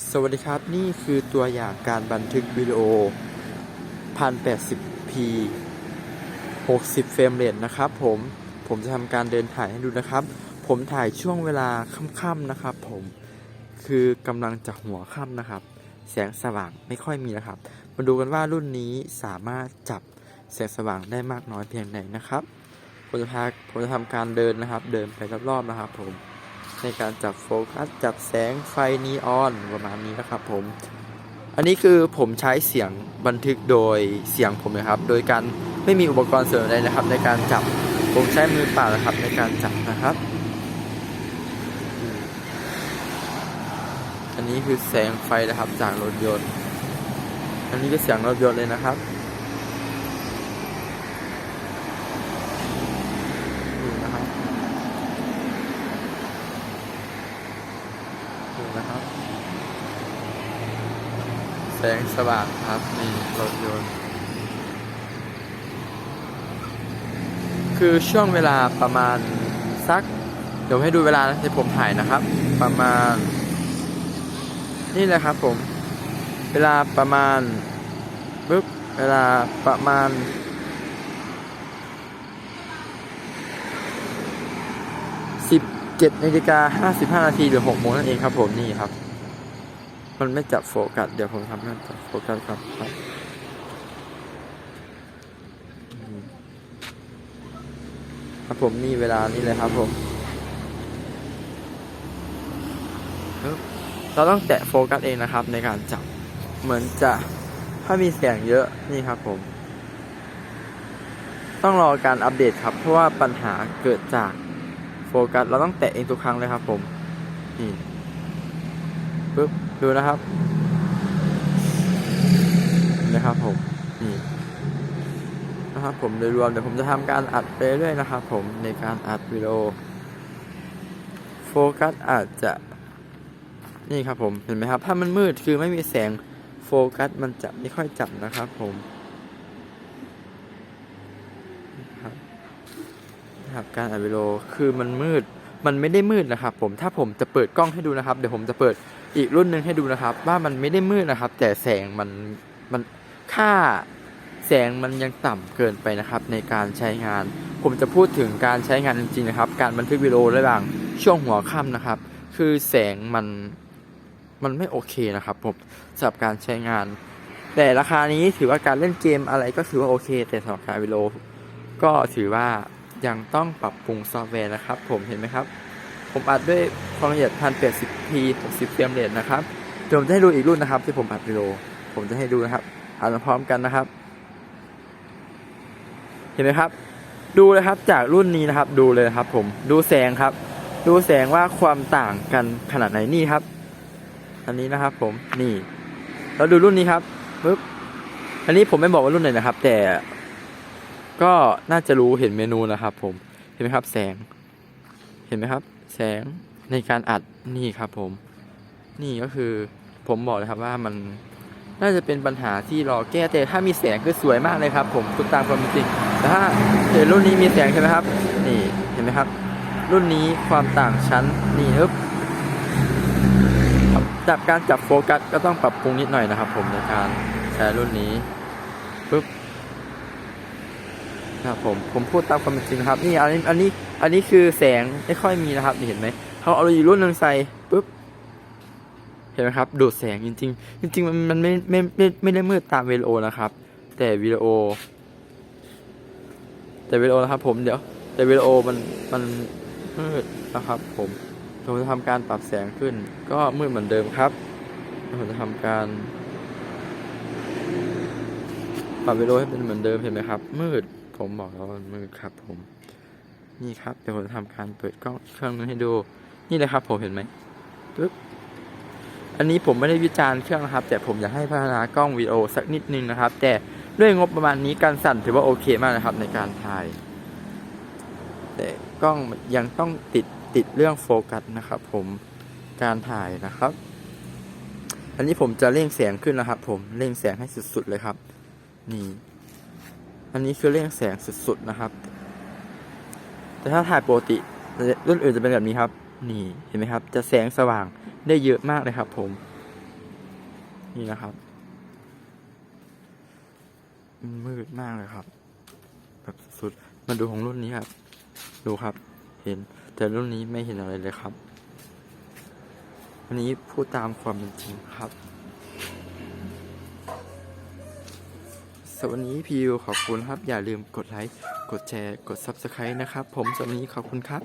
สวัสดีครับ นี่คือตัวอย่างการบันทึกวิดีโอ 1080p 60 เฟรมเรทนะครับผมผมจะทำการเดินถ่ายให้ดูนะครับ ผมถ่ายช่วงเวลาค่ำๆนะครับ ผมคือกำลังจะหัวค่ำนะครับ แสงสว่างไม่ค่อยมีนะครับ มาดูกันว่ารุ่นนี้สามารถจับแสงสว่างได้มากน้อยเพียงไหนนะครับ ผมจะพาผมจะทำการเดินนะครับ เดินไปรอบๆนะครับ ผม ในการจับโฟกัส จับแสงไฟนีออนประมาณนี้นะครับผม อันนี้คือผมใช้เสียงบันทึกโดยเสียงผมนะครับ โดยการไม่มีอุปกรณ์เสริมใดนะครับ ในการจับผมใช้มือเปล่านะครับในการจับนะครับ อันนี้คือแสงไฟนะครับจากรถยนต์ อันนี้ก็เสียงรถยนต์เลยนะครับนี่นะครับ ดูนะครับ แสงสว่างครับนี่รถยนต์ คือช่วงเวลาประมาณสัก เดี๋ยวให้ดูเวลาที่ผมถ่ายนะครับ ประมาณ นี่แหละครับผม เวลาประมาณปึ๊บเวลาประมาณ17นาฬิกา55นาทีหรือ6โมงนั่นเองครับผมนี่ครับ มันไม่จับโฟกัส เดี๋ยวผมทำให้จับโฟกัสครับครับครับผมนี่เวลานี่เลยครับผม เราต้องแตะโฟกัสเองนะครับ ในการจับ เหมือนจะถ้ามีแสงเยอะนี่ครับผม ต้องรอการอัปเดตครับ เพราะว่าปัญหาเกิดจากโฟกัส เราต้องแตะเองทุกครั้งเลยครับผมนี่ ดูนะครับนะครับผมนี่นะครับผมโดยรวมเดี๋ยวผมจะทำการอัดไปเรื่อยนะครับผมในการอัดวิดีโอโฟกัสอาจจะนี่ครับผมเห็นไหมครับ ถ้ามันมืดคือไม่มีแสงโฟกัสมันจะไม่ค่อยจับนะครับผมนะครับนะครับการอัดวิดีโอคือมันมืดมันไม่ได้มืดนะครับผมถ้าผมจะเปิดกล้องให้ดูนะครับ เดี๋ยวผมจะเปิด อีกรุ่นหนึ่งให้ดูนะครับ ว่ามันไม่ได้มืดนะครับ แต่แสงมันมันค่าแสงมันยังต่ำเกินไปนะครับ ในการใช้งาน ผมจะพูดถึงการใช้งานจริงๆนะครับ การบันทึกวิดีโอระหว่างช่วงหัวค่ำนะครับ คือแสงมันมันไม่โอเคนะครับผมสำหรับการใช้งาน แต่ราคานี้ถือว่าการเล่นเกมอะไรก็ถือว่าโอเค แต่สำหรับการวิดีโอก็ถือว่ายังต้องปรับปรุงซอฟต์แวร์นะครับ ผมเห็นไหมครับ ผมอัดด้วยความละเอียด 1080p 60เฟรมเรทนะครับเดี๋ยวผมจะให้ดูอีกรุ่นนะครับ ที่ผมอัดวิดีโอผมจะให้ดูนะครับอ่านพร้อมกันนะครับ เห็นไหมครับ ดูเลยครับจากรุ่นนี้นะครับ ดูเลยครับ ผมดูแสงครับ ดูแสงว่าความต่างกันขนาดไหนนี่ครับ อันนี้นะครับ ผมนี่แล้วดูรุ่นนี้ครับปึ๊บอันนี้ผมไม่บอกว่ารุ่นไหนนะครับ แต่ก็น่าจะรู้เห็นเมนูนะครับ ผมเห็นไหมครับ แสง เห็นไหมครับ แสงในการอัดนี่ครับผม นี่ก็คือผมบอกเลยครับว่ามันน่าจะเป็นปัญหาที่รอแก้แต่ถ้ามีแสงคือสวยมากเลยครับ ผมคุณตามความจริงแต่ถ้าเห็นรุ่นนี้มีแสงใช่ไหมครับ นี่เห็นไหมครับ รุ่นนี้ความต่างชั้นนี่ปึ๊บจากการจับโฟกัสก็ต้องปรับปรุงนิดหน่อยนะครับ ผมในการใช้รุ่นนี้ปึ๊บ ครับผมผมพูดตามความเป็นจริงนะครับ นี่อันนี้อันนี้อันนี้คือแสงไม่ค่อยมีนะครับเห็นไหมเขาเอาอีกรุ่นนึงใส่ปุ๊บเห็นไหมครับดูดแสงจริง ๆ จริง ๆ มันมันไม่ไม่ไม่ไม่ได้มืดตามวิดีโอนะครับ แต่วิดีโอ แต่วิดีโอนะครับ ผมเดี๋ยว แต่วิดีโอมันมันมืดนะครับ ผมผมจะทำการปรับแสงขึ้น ก็มืดเหมือนเดิมครับผมจะทำการปรับวิดีโอให้เป็นเหมือนเดิมเห็นไหมครับ มืด ผมบอกแล้วมันมืดครับผม นี่ครับเดี๋ยวผมจะทำการเปิดกล้องเครื่องนึงให้ดู นี่เลยครับ ผมเห็นไหมปึ๊บอันนี้ผมไม่ได้วิจารณ์เครื่องนะครับ แต่ผมอยากให้พัฒนากล้องวิดีโอสักนิดนึงนะครับ แต่ด้วยงบประมาณนี้การสั่นถือว่าโอเคมากนะครับในการถ่าย แต่กล้องยังต้องติดติดเรื่องโฟกัสนะครับ ผมการถ่ายนะครับ อันนี้ผมจะเร่งแสงขึ้นนะครับ ผมเร่งแสงให้สุดๆเลยครับ นี่ อันนี้คือเร่งแสงสุดๆนะครับ แต่ถ้าถ่ายปกติรุ่นอื่นจะเป็นแบบนี้ครับ นี่เห็นไหมครับ จะแสงสว่างได้เยอะมากเลยครับ ผม นี่นะครับมืดมากเลยครับ แบบสุดมาดูของรุ่นนี้ครับ ดูครับ เห็น แต่รุ่นนี้ไม่เห็นอะไรเลยครับวันนี้พูดตามความเป็นจริงครับ สวัสดีพี่วิวขอบคุณครับ อย่าลืมกดไลค์ กดแชร์ กด Subscribe นะครับ ผมสวัสดีขอบคุณครับ